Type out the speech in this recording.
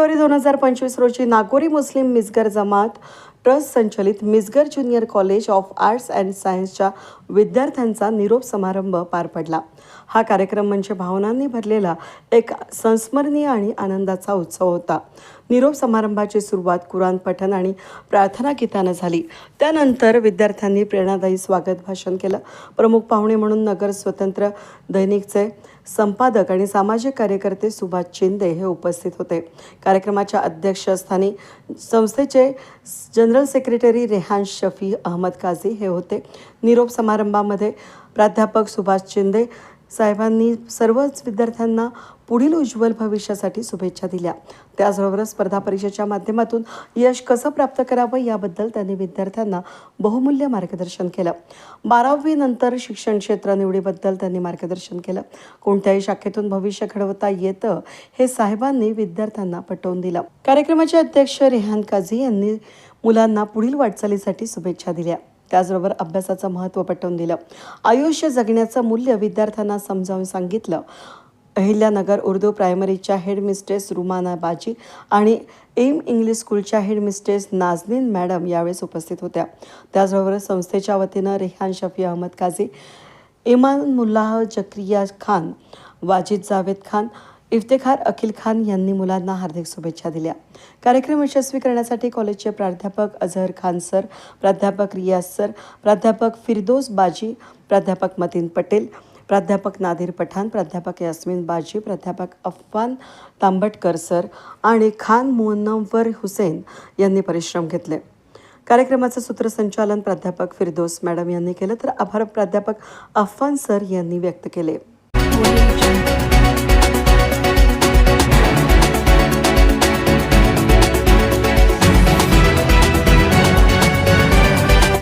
February दोन हजार पंचवीस रोजी नागोरी मुस्लिम मिसगर जमात ट्रस्ट संचलित Misgar junior college of arts and सायन्सच्या विद्यार्थ्यांचा निरोप समारंभ पार पडला. हा कार्यक्रम म्हणजे भावनांनी भरलेला एक संस्मरणीय आणि आनंदाचा उत्सव होता. निरोप समारंभाची सुरुवात कुराण पठण आणि प्रार्थना गीतानं झाली. त्यानंतर विद्यार्थ्यांनी प्रेरणादायी स्वागत भाषण केलं. प्रमुख पाहुणे म्हणून नगर स्वतंत्र दैनिकचे संपादक आणि सामाजिक कार्यकर्ते सुभाष चिंदे हे उपस्थित होते. कार्यक्रमाच्या अध्यक्षस्थानी संस्थेचे जन जनरल सेक्रेटरी रेहान शफी अहमद काझी हे होते. निरोप समारंभामध्ये प्राध्यापक सुभाष चिंदे साहेबांनी सर्वच विद्यार्थ्यांना पुढील उज्ज्वल भविष्यासाठी शुभेच्छा दिल्या. त्याचबरोबर स्पर्धा परीक्षेच्या माध्यमातून यश कसं प्राप्त करावं याबद्दल त्यांनी विद्यार्थ्यांना बहुमूल्य मार्गदर्शन केलं. बारावी नंतर शिक्षण क्षेत्र निवडीबद्दल त्यांनी मार्गदर्शन केलं. कोणत्याही शाखेतून भविष्य घडवता येतं हे साहेबांनी विद्यार्थ्यांना पटवून दिलं. कार्यक्रमाचे अध्यक्ष रेहान काझी यांनी मुलांना पुढील वाटचालीसाठी शुभेच्छा दिल्या. त्याचबरोबर अभ्यासाचं महत्त्व पटवून दिलं. आयुष्य जगण्याचं मूल्य विद्यार्थ्यांना समजावून सांगितलं. अहिल्यानगर उर्दू प्रायमरीच्या हेडमिस्ट्रेस रुमाना बाजी आणि एम इंग्लिश स्कूलच्या हेडमिस्ट्रेस नाझनीन मॅडम यावेळेस उपस्थित होत्या. त्याचबरोबर संस्थेच्या वतीनं रेहान शफी अहमद काझी इमान मुल्लाह जक्रिया खान वाजिद जावेद खान इफ्तेखार अखिल खान यांनी मुलांना हार्दिक शुभेच्छा दिल्या. कार्यक्रम यशस्वी करण्यासाठी कॉलेजचे प्राध्यापक अझहर खान सर प्राध्यापक रियाज सर प्राध्यापक फिरदोस बाजी प्राध्यापक मतीन पटेल प्राध्यापक नादिर पठाण प्राध्यापक यास्मिन बाजी प्राध्यापक अफवान तांबटकर सर आणि खान मुन्नवर हुसेन यांनी परिश्रम घेतले. कार्यक्रमाचं सूत्रसंचालन प्राध्यापक फिरदोस मॅडम यांनी केलं तर आभार प्राध्यापक अफवान सर यांनी व्यक्त केले.